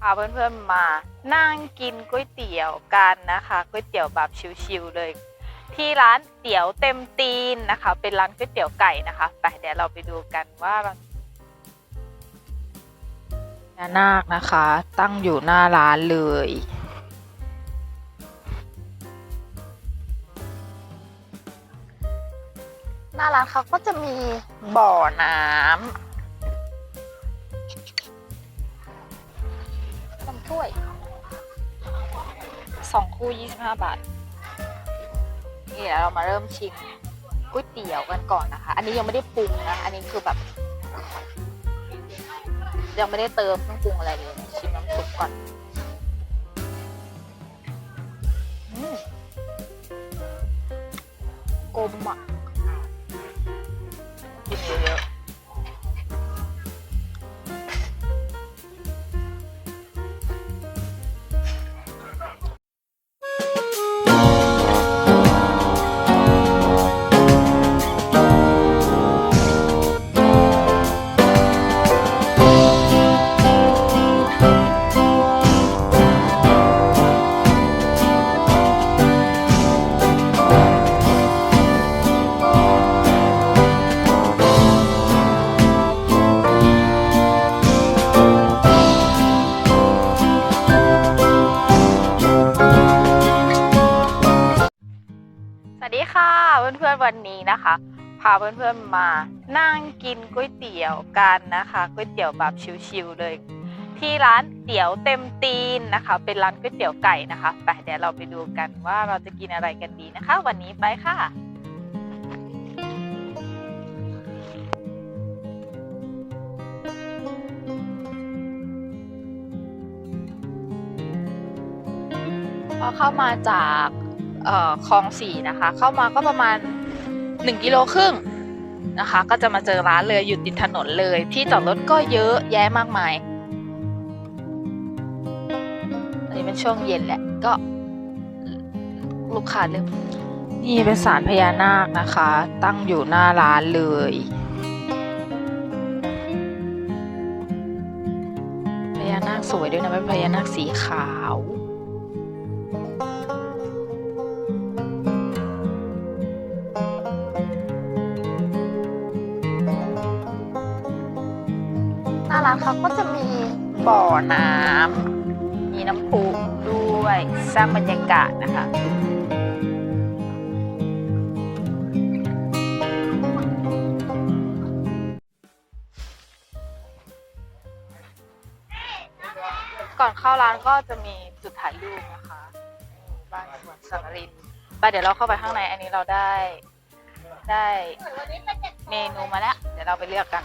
พาเพื่อนๆมา นั่งกินก๋วยเตี๋ยวกันนะคะก๋วยเตี๋ยวแบบชิวๆเลย ที่ร้านเตี๋ยวเต็มตีนนะคะ เป็นร้านก๋วยเตี๋ยวไก่นะคะไปเดี๋ยวเราไปดูกันว่าพญานาคนะคะ ตั้งอยู่หน้าร้านเลย หน้าร้านเขาก็จะมีบ่อน้ำ ถ้วยสองคู่ยี่สิบห้าบาท นี่เดี๋ยวเรามาเริ่มชิมก๋วยเตี๋ยวกันก่อนนะคะ อันนี้ยังไม่ได้ปรุงนะ อันนี้คือแบบ ยังไม่ได้เติมเครื่องปรุงอะไรเลย ชิมน้ำซุปก่อนอกลมอะาเพื่อนๆมานั่งกินก๋วยเตี๋ยวกันนะคะก๋วยเตี๋ยวแบบชิวๆเลย ที่ร้านเตี๋ยวเต็มตีนนะคะ เป็นร้านก๋วยเตี๋ยวไก่นะคะไปเดี๋ยวเราไปดูกันว่าเราจะกินอะไรกันดีนะคะ วันนี้ไปค่ะพอเข้ามาจากเอ่อคลองสี่นะคะ เข้ามาก็ประมาณ หนึ่งกิโลครึ่งนะคะ ก็จะมาเจอร้านเลยอยู่ติดถนนเลย ที่จอดรถก็เยอะแยะมากมายอันนี้เป็นช่วงเย็นแหละก็ลูกค้าเริ่มนี่เป็นศาลพญานาคนะคะ ตั้งอยู่หน้าร้านเลยพญานาคสวยด้วยนะเป็นพญานาคสีขาว เขาก็จะมีบ่อน้ำมีน้ำพุด้วยสร้างบรรยากาศนะคะก่อนเข้าร้านก็จะมีจุดถ่ายรูปนะคะบ้านสวนสังรินไปเดี๋ยวเราเข้าไปข้างในอันนี้เราได้ได้เมนูมาแล้ว เดี๋ยวเราไปเลือกกัน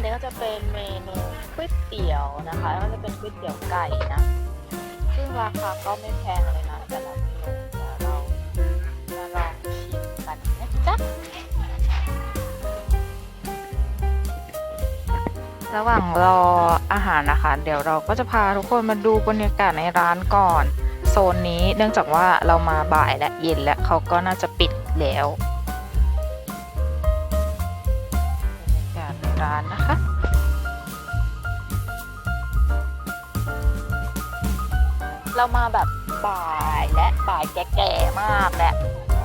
นนี้ก็จะเป็นเมนูก๋วยเตี๋ยวนะคะแล้วก็จะเป็นก๋วยเตี๋ยวไก่นะ ซึ่งราคาก็ไม่แพงเลยนะแต่ละเมนูเดี๋ยวเรามาลองชิมกันนะจ๊ะ ระหว่างรออาหารนะคะ เดี๋ยวเราก็จะพาทุกคนมาดูบรรยากาศในร้านก่อน โซนนี้เนื่องจากว่าเรามาบ่ายและเย็นและเขาก็น่าจะปิดแล้ว ร้านนะคะ เรามาแบบบ่ายและบ่ายแก่ๆมากแหละ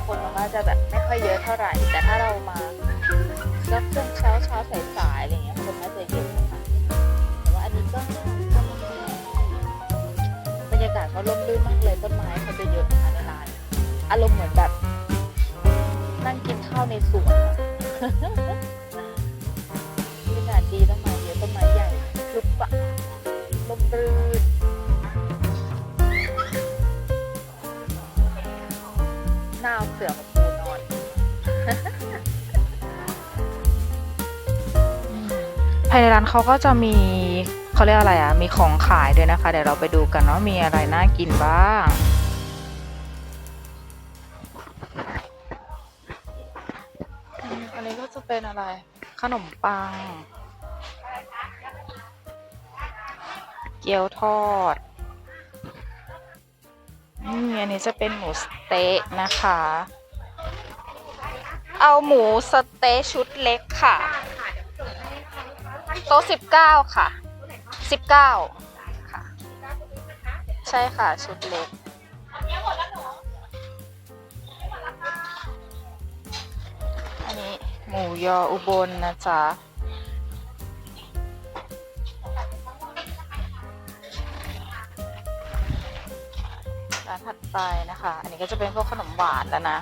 คนมันก็จะแบบไม่ค่อยเยอะเท่าไหร่ แต่ถ้าเรามาสักช่วงเช้าเช้าสายๆอะไรเงี้ยคนน่าจะเยอะนะคะแต่ว่าอันนี้ก็บรรยากาศเขาล่มลื่นมากเลยต้นไม้เขาจะเยอะนาคะในานอารมณ์เหมือนแบบ นั่งกินข้าวในสวน ดีต้นไม้เยอะต้นไม้ใหญ่คึบอะลมรื่นหน้าเอาเสือมาปูนอน ภายในร้านเขาก็จะมีเขาเรียกอะไรอะ มีของขายด้วยนะคะ เดี๋ยวเราไปดูกันว่ามีอะไรน่ากินบ้างอืมอันนี้ก็จะเป็นอะไร ขนมปัง เกี๊ยวทอดอืมอันนี้จะเป็นหมูสเต๊ะนะคะ เอาหมูสเต๊ะชุดเล็กค่ะ โต๊ะสิบเก้าค่ะสิบเก้าค่ะ ใช่ค่ะชุดเล็กอันนี้หมูยออุบลนะจ๊ะ ไปนะคะ อันนี้ก็จะเป็นพวกขนมหวานแล้วนะ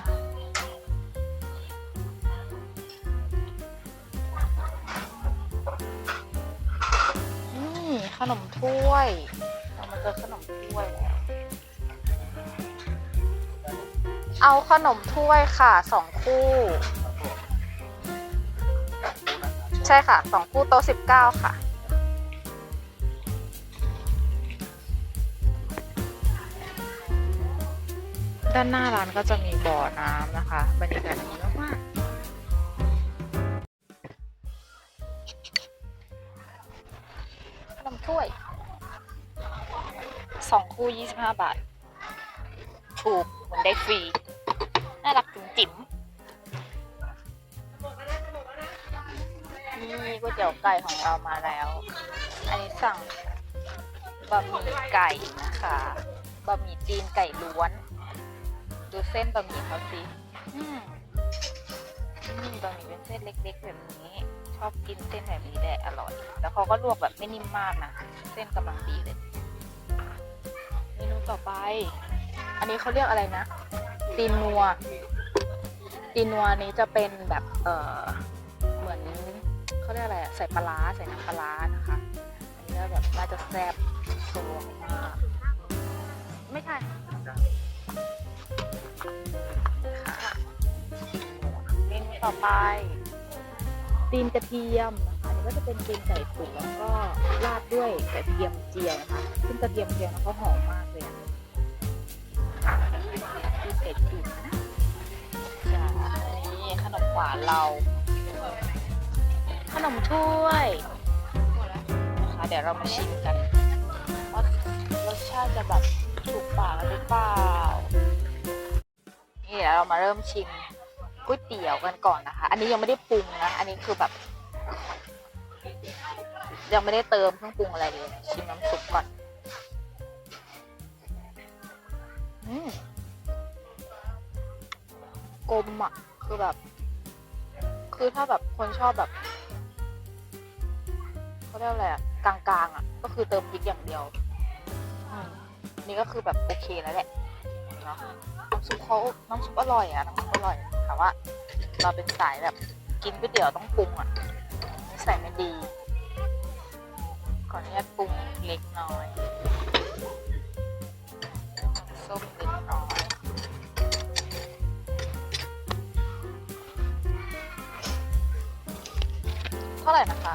นี่ขนมถ้วย เรามาเจอขนมถ้วยแล้ว เอาขนมถ้วยค่ะสองคู่ ใช่ค่ะสองคู่โต๊ะสิบเก้าค่ะ ด้านหน้าร้านก็จะมีบ่อน้ำนะคะ บรรยากาศดีมากๆขนมถ้วยสองคู่ยี่สิบห้าบาท ถูกเหมือนได้ฟรี น่ารักจุ๋มจิ๋มนี่ก๋วยเตี๋ยวไก่ของเรามาแล้ว อันนี้สั่งบะหมี่ไก่นะคะบะหมี่จีนไก่ล้วน ดูเส้นบะหมี่เขาสิอืมอืมบะหมี่เป็นเส้นเล็ก ๆ แบบนี้ ชอบกินเส้นแบบนี้แหละอร่อย แล้วเขาก็ลวกแบบไม่นิ่มมากนะ เส้นกำลังดีเลย เมนูต่อไป อันนี้เขาเรียกอะไรนะ ตีนนัว ตีนนัวนี้จะเป็นแบบ เออเหมือนเขาเรียกอะไรอะใส่ปลาร้าใส่น้ำปลาร้านะคะ อันนี้ก็แบบน่าจะแซ่บตัวมากไม่ใช่ค่ะ เมนูต่อไปตีนกระเทียมนะคะอันนี้ก็จะเป็นตีนไก่ตุ๋นแล้วก็ราดด้วยกระเทียมเจียวนะคะซึ่งกระเทียมเจียวเขาหอมมากเลยอะตีนไก่ตุ๋นนะจ้าอันนี้ขนมหวานเรา ขนมถ้วยนะคะเดี๋ยวเรามาชิมกันว่ารสชาติจะแบบถูกปากหรือเปล่า นี่เดี๋ยวเรามาเริ่มชิมก๋วยเตี๋ยวกันก่อนนะคะ อันนี้ยังไม่ได้ปรุงนะ อันนี้คือแบบ ยังไม่ได้เติมเครื่องปรุงอะไรเลย ชิมน้ำซุปก่อนอืมกลมอะ คือแบบ คือถ้าแบบคนชอบแบบเขาเรียกอะไรอะ กลางๆอะ ก็คือเติมพริกอย่างเดียว นี่ก็คือแบบโอเคแล้วแหละ เนาะน้ำซุปเขาน้ำซุปอร่อยอะน้ำซุปอร่อยแต่ว่า เราเป็นสายแบบกินก๋วยเตี๋ยวต้องปรุงอะนิสัยไม่ดีขออนุญาตปรุงเล็กน้อยส้มเล็กน้อยเท่าไหร่นะคะ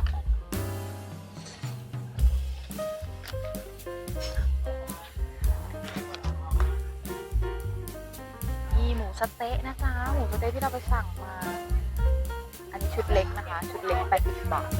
สะเต๊ะนะคะหมูสะเต๊ะที่เราไปสั่งมา อันนี้ชุดเล็กนะคะ ชุดเล็กแปดสิบบาท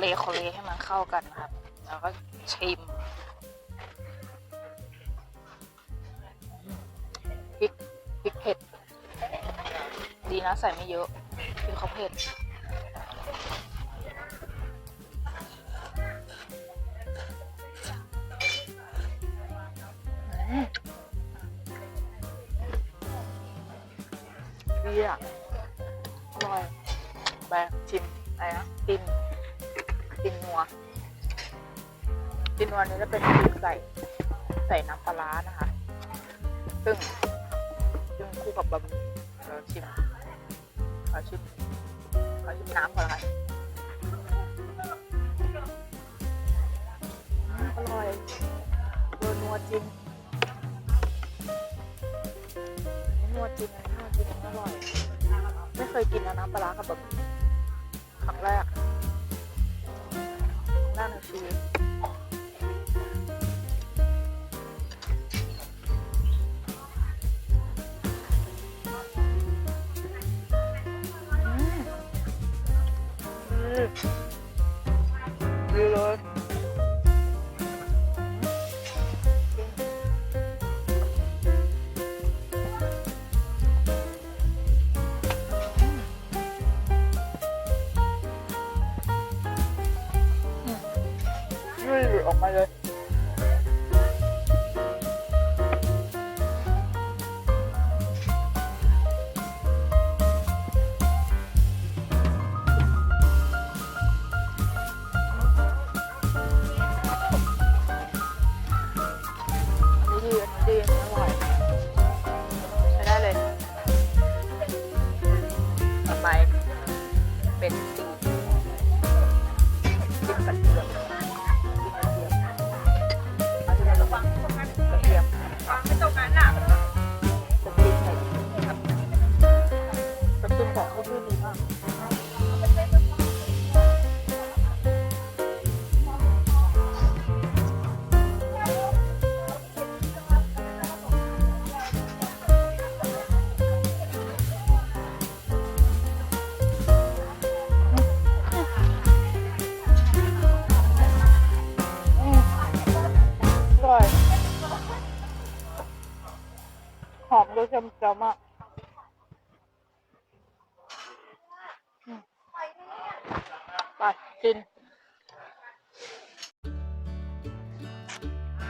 เลโคเลให้มันเข้ากันนะครับ แล้วก็ชิมพริกพริกเผ็ด ดีนะใส่ไม่เยอะพริกเขาเผ็ดอืมดีอะอร่อยแบงชิมอะไรนะติน ตินนัวตินนัวนี้จะเป็นตินใส่ใส่น้ำปลาร้านะคะ ซึ่งซึ่งคู่กับบะหมี่เราชิมขอชิมขอชิมน้ำก่อนละกันอร่อยเออนัวจริงนัวจริงนัวจริงอร่อย ไม่เคยกินนะน้ำปลาร้ากับแบบครั้งแรก ในชีวิตอืม ออกมาเลย จียวมากอืมไปกิน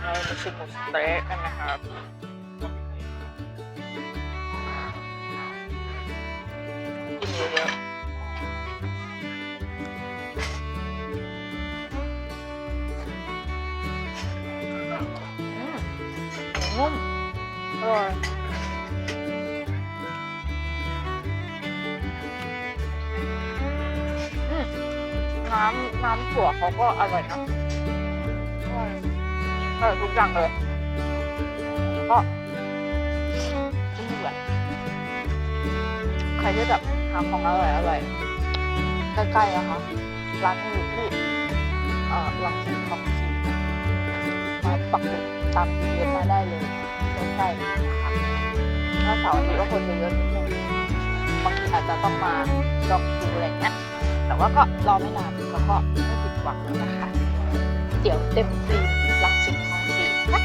เรามาชิมหมูสเต๊ะกันนะครับกินเยอะๆอืมนุ่มอร่อย น้ำน้ำถั่วเขาก็อร่อยนะอร่อยทุกอย่างเลยแล้วก็ชิ้นเหลือใครที่แบบหาของอร่อยอร่อยใกล้ๆนะคะร้านอยู่ที่เอ่อลังสิตคลองสี่มาปักหมุดตามเรียนมาได้เลยใกล้ๆนะคะถ้าเสาร์อาทิตย์ก็คนจะเยอะนิดนึงบางทีอาจจะต้องมาจองคิวอะไรเงี้ย แต่ว่าก็รอไม่นานแล้วก็ไม่ผิดหวังนะคะ เดี๋ยวเต็มฟรีรักสิทธิ์ของฟรีนะ